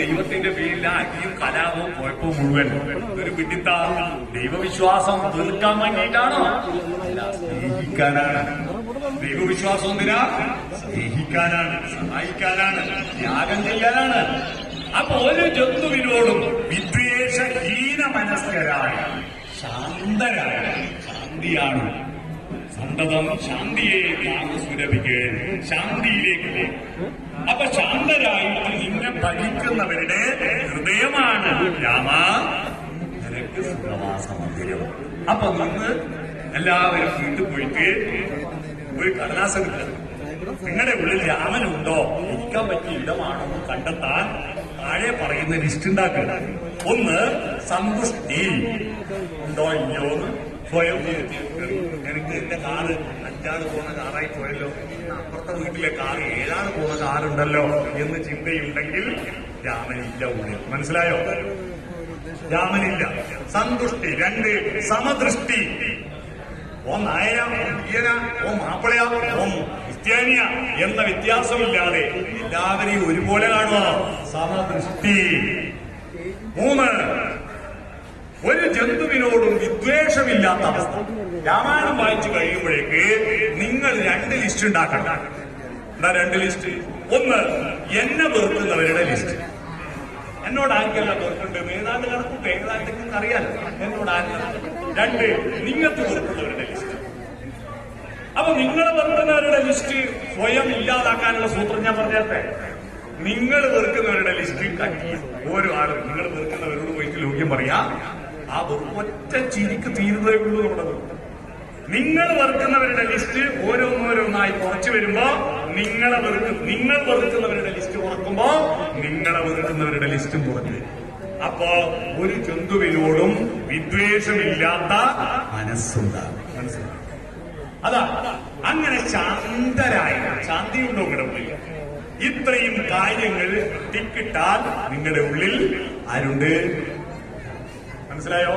ദൈവത്തിന്റെ പേരിൽ അടിയും കലാപവും കുഴപ്പവും മുഴുവൻ. ഒരു പിടിത്ത ദൈവവിശ്വാസം തീർക്കാൻ വേണ്ടിയിട്ടാണോ? സ്നേഹിക്കാനാണ്. ദൈവവിശ്വാസം എന്തിനാ? സ്നേഹിക്കാനാണ് സഹായിക്കാനാണ് ത്യാഗം ചെയ്യാനാണ്. അപ്പൊ ഒരു ജന്തുവിനോടും വിദ്വേഷഹീന മനസ്കരായ ശാന്തരായ ശാന്തിയാണ്. സന്തതം ശാന്തിയെ സുരഭിക്ക് ശാന്തിയിലേക്ക് അപ്പൊ ശാന്തരായിട്ട് നിന്നെ ഭജിക്കുന്നവരുടെ ഹൃദയമാണ് രാമ. നിനക്ക് സുഖവാസ മന്ദിരം അപ്പൊ നിന്ന് എല്ലാവരും വീട്ടിൽ പോയിട്ട് ഒരു കടലാസം കിട്ടുക നിങ്ങളുടെ ഉള്ളിൽ രാമനുണ്ടോ? ഇരിക്കാൻ പറ്റിയ ഇടമാണോ എന്ന് കണ്ടെത്താൻ താഴെ പറയുന്ന ലിസ്റ്റ് ഉണ്ടാക്കുക. ഒന്ന് സന്തുഷ്ടി. ഉണ്ടോ ഇല്ലയോ എന്ന് സ്വയം എനിക്ക് എന്റെ കാറ് അഞ്ചാറ് പോകുന്ന കാറായി പോയല്ലോ. അപ്പുറത്തെ വീട്ടിലെ കാറ് ഏഴാറ് പോകുന്ന കാറുണ്ടല്ലോ എന്ന് ചിന്തയുണ്ടെങ്കിൽ രാമനില്ല ഉള്ളിൽ. മനസ്സിലായോ? രാമനില്ല. സന്തുഷ്ടി രണ്ട് സമദൃഷ്ടി. ഓ നായന ഓ തീയന ഓ മാപ്പിളയ ഓ ക്രിസ്ത്യാനിയ എന്ന വ്യത്യാസമില്ലാതെ എല്ലാവരെയും ഒരുപോലെ കാണുക സമദൃഷ്ടി. മൂന്ന് ഒരു ജന്തുവിനോടും വിദ്വേഷമില്ലാത്ത അവസ്ഥ. രാമായണം വായിച്ചു കഴിയുമ്പോഴേക്ക് നിങ്ങൾ രണ്ട് ലിസ്റ്റ് ഉണ്ടാക്കണം. എന്താ രണ്ട് ലിസ്റ്റ് ഒന്ന് എന്നെ വെറുക്കുന്നവരുടെ ലിസ്റ്റ് എന്നോട് ആർക്കല്ല വെറുക്കുണ്ട് ഏതാണ്ട് കണക്കുണ്ട് ഏതാണ്ട് അറിയാലോ? എന്നോട് ആർക്കല്ല രണ്ട് നിങ്ങൾക്ക് വെറുക്കുന്നവരുടെ ലിസ്റ്റ് അപ്പൊ നിങ്ങളെ വെറുക്കുന്നവരുടെ ലിസ്റ്റ് സ്വയം ഇല്ലാതാക്കാനുള്ള സൂത്രം ഞാൻ പറഞ്ഞേ നിങ്ങൾ വെറുക്കുന്നവരുടെ ലിസ്റ്റ് കട്ടി ഓരോ ആളും നിങ്ങൾ വെറുക്കുന്നവരോട് പോയിട്ട് ലോക്യം പറയാ വെറുപ്പ് ഒറ്റ ചിരിക്ക് തീരുന്നതേ ഉള്ളൂ നമ്മുടെ നിങ്ങൾ വെറുക്കുന്നവരുടെ ലിസ്റ്റ് ഓരോന്നോരോന്നായി കുറച്ചു വരുമ്പോ നിങ്ങളെ വെറുക്കും നിങ്ങൾ വെറുക്കുന്നവരുടെ ലിസ്റ്റ് കുറക്കുമ്പോ നിങ്ങളെ വെറുക്കുന്നവരുടെ ലിസ്റ്റും കുറഞ്ഞു. വരും അപ്പോ ഒരു ജന്തുവിനോടും വിദ്വേഷമില്ലാത്ത മനസ്സുണ്ടാകും. മനസ്സിലാവും അതാ അങ്ങനെ ശാന്തരായ ശാന്തി ഉണ്ടോ നിങ്ങളുടെ ഉള്ളിൽ ഇത്രയും കാര്യങ്ങൾ തിക്കിട്ടാൽ നിങ്ങളുടെ ഉള്ളിൽ ആരുണ്ട് മനസ്സിലായോ?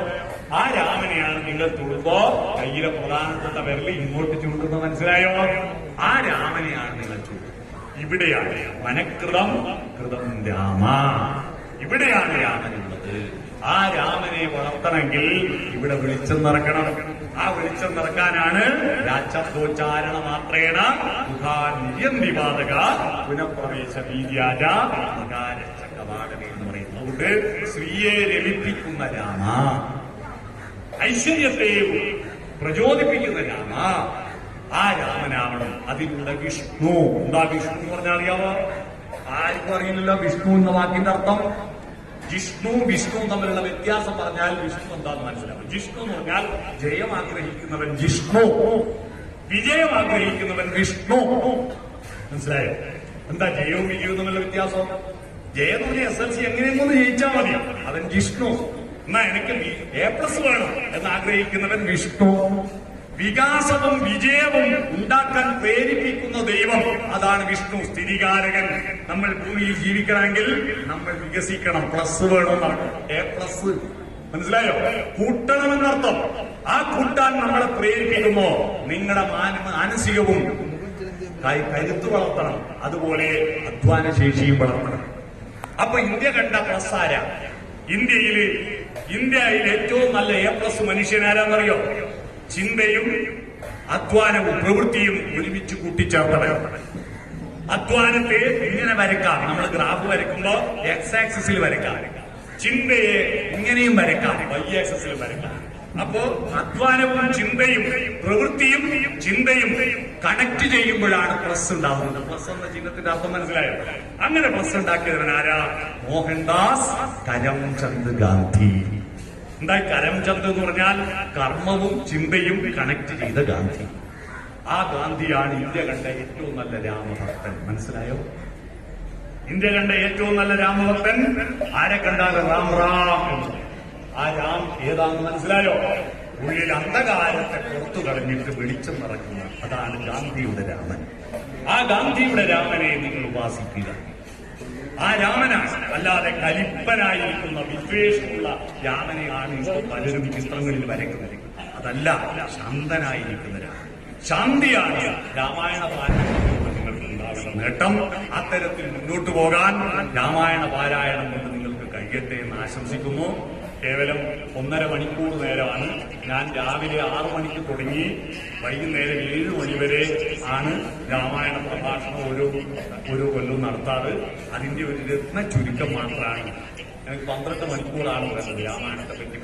ആ രാമനെയാണ് നിങ്ങൾ തൊടുമ്പോ കയ്യിലെ പ്രധാനപ്പെട്ട വിരൽ ഇങ്ങോട്ട് ചൂണ്ടുന്നത് മനസ്സിലായോ? ആ രാമനെയാണ് നിങ്ങൾ ഇവിടെയാണ് മനഃകൃതം കൃതം രാമ. ഇവിടെയാണ് രാമനുള്ളത് ആ രാമനെ വളർത്തണമെങ്കിൽ ഇവിടെ വെളിച്ചം ആ വെളിച്ചം നിറക്കാനാണ് രാജോച്ചാരണ മാത്രേണ മുഖാന്യന്തി ബാധക പുനഃപ്രവേശ വീര്യാജ മകാരക്ഷകവാടനെ എന്ന് പറയുന്നത്. അതുകൊണ്ട് സ്ത്രീയെ രമിപ്പിക്കുന്ന രാമ ഐശ്വര്യത്തെ പ്രചോദിപ്പിക്കുന്ന രാമ ആ രാമനാവണം അതിലുള്ള വിഷ്ണു. എന്താ വിഷ്ണു എന്ന് പറഞ്ഞാൽ അറിയാമോ ആർക്കും അറിയില്ലല്ലോ വിഷ്ണു എന്ന വാക്കിന്റെ അർത്ഥം. ജിഷ്ണു വിഷ്ണു തമ്മിലുള്ള വ്യത്യാസം പറഞ്ഞാൽ വിഷ്ണു എന്താന്ന് മനസ്സിലാവും. ജിഷ്ണു എന്ന് പറഞ്ഞാൽ ജയം ആഗ്രഹിക്കുന്നവൻ ജിഷ്ണു. വിജയം ആഗ്രഹിക്കുന്നവൻ വിഷ്ണു. മനസ്സിലായോ? എന്താ ജയവും വിജയവും തമ്മിലുള്ള വ്യത്യാസം? ജയം എന്ന് എസ് എൽ സി എങ്ങനെയെങ്കിലും ജയിച്ചാൽ മതി അവൻ ജിഷ്ണു. എന്നാ എനിക്ക് എ പ്ലസ് വേണം എന്ന് ആഗ്രഹിക്കുന്നവൻ വിഷ്ണു. വികാസവും വിജയവും ഉണ്ടാക്കാൻ പ്രേരിപ്പിക്കുന്ന ദൈവം. അതാണ് വിഷ്ണു സ്ഥിതികാരകൻ. നമ്മൾ ഭൂമിയിൽ ജീവിക്കണമെങ്കിൽ നമ്മൾ വികസിക്കണം. പ്ലസ് വേണം എ പ്ലസ് മനസ്സിലായോ? കൂട്ടണമെന്നർത്ഥം ആ കൂട്ടാൻ നമ്മളെ പ്രേരിപ്പിക്കുമോ നിങ്ങളുടെ മാന- മാനസികവും കരുത്തു വളർത്തണം. അതുപോലെ അധ്വാന ശേഷിയും വളർത്തണം. അപ്പൊ ഇന്ത്യ കണ്ട പ്രസാര ആരാ? ഇന്ത്യയിൽ ഇന്ത്യയിൽ ഏറ്റവും നല്ല എ പ്ലസ് മനുഷ്യനാരാന്നറിയോ ചിന്തയും അധ്വാനവും പ്രവൃത്തിയും ഒരുമിച്ച് കൂട്ടിച്ചേർത്തവർ അധ്വാനത്തെ ഇങ്ങനെ വരക്കാം? നമ്മൾ ഗ്രാഫ് വരയ്ക്കുമ്പോ എക്സ് ആക്സിസിൽ വരക്കാം ചിന്തയെ ഇങ്ങനെയും വരക്കാം വൈ ആക്സിസിൽ വരക്കാം അപ്പോ അധ്വാനവും ചിന്തയും പ്രവൃത്തിയും ചിന്തയും കണക്ട് ചെയ്യുമ്പോഴാണ് പ്ലസ് ഉണ്ടാവുന്നത്. പ്ലസ് എന്ന ചിഹ്നത്തിന്റെ അർത്ഥം മനസ്സിലായോ? അങ്ങനെ പ്ലസ് ഉണ്ടാക്കിയവൻ ആരാ? മോഹൻദാസ് കരംചന്ദ് ഗാന്ധി. എന്തായി കരംചന്ദ് എന്ന് പറഞ്ഞാൽ കർമ്മവും ചിന്തയും കണക്ട് ചെയ്ത ഗാന്ധി. ആ ഗാന്ധിയാണ് ഇന്ത്യ കണ്ട ഏറ്റവും നല്ല രാമഭക്തൻ. മനസ്സിലായോ? ഇന്ത്യ കണ്ട ഏറ്റവും നല്ല രാമഭക്തൻ ആരെ കണ്ടാൽ റാം റാം എന്ന്. ആ രാം ഏതാണെന്ന് മനസ്സിലായോ? ഉള്ളിൽ അന്ധകാരത്തെ പുറത്തു കളഞ്ഞിട്ട് വെളിച്ചം നിറക്കുന്ന അതാണ് ഗാന്ധിയുടെ രാമൻ. ആ ഗാന്ധിയുടെ രാമനെ നിങ്ങൾ ഉപാസിക്കുക. ആ രാമനാണ്. അല്ലാതെ കലിപ്പനായിരിക്കുന്ന വിദ്വേഷമുള്ള രാമനെയാണ് ഇപ്പൊ പലരും ചിത്രങ്ങളിൽ വരയ്ക്കുന്നത്. അതല്ല ശാന്തനായിരിക്കുന്ന രാമൻ. ശാന്തിയാണ് രാമായണ പാരായണം നിങ്ങൾക്ക് ഉണ്ടാകുന്ന നേട്ടം. അത്തരത്തിൽ മുന്നോട്ട് പോകാൻ രാമായണ പാരായണം കൊണ്ട് നിങ്ങൾക്ക് കഴിയട്ടെ എന്ന് ആശംസിക്കുന്നു. കേവലം ഒന്നര മണിക്കൂർ നേരമാണ്. ഞാൻ രാവിലെ ആറു മണിക്ക് തുടങ്ങി വൈകുന്നേരം ഏഴ് മണിവരെ ആണ് രാമായണ പ്രഭാഷണം ഓരോ ഓരോ കൊല്ലവും നടത്താറ്. അതിന്റെ ഒരു രത്ന ചുരുക്കം മാത്രമാണ്. എനിക്ക് പന്ത്രണ്ട് മണിക്കൂറാണ് പറയുന്നത് രാമായണത്തെ പറ്റി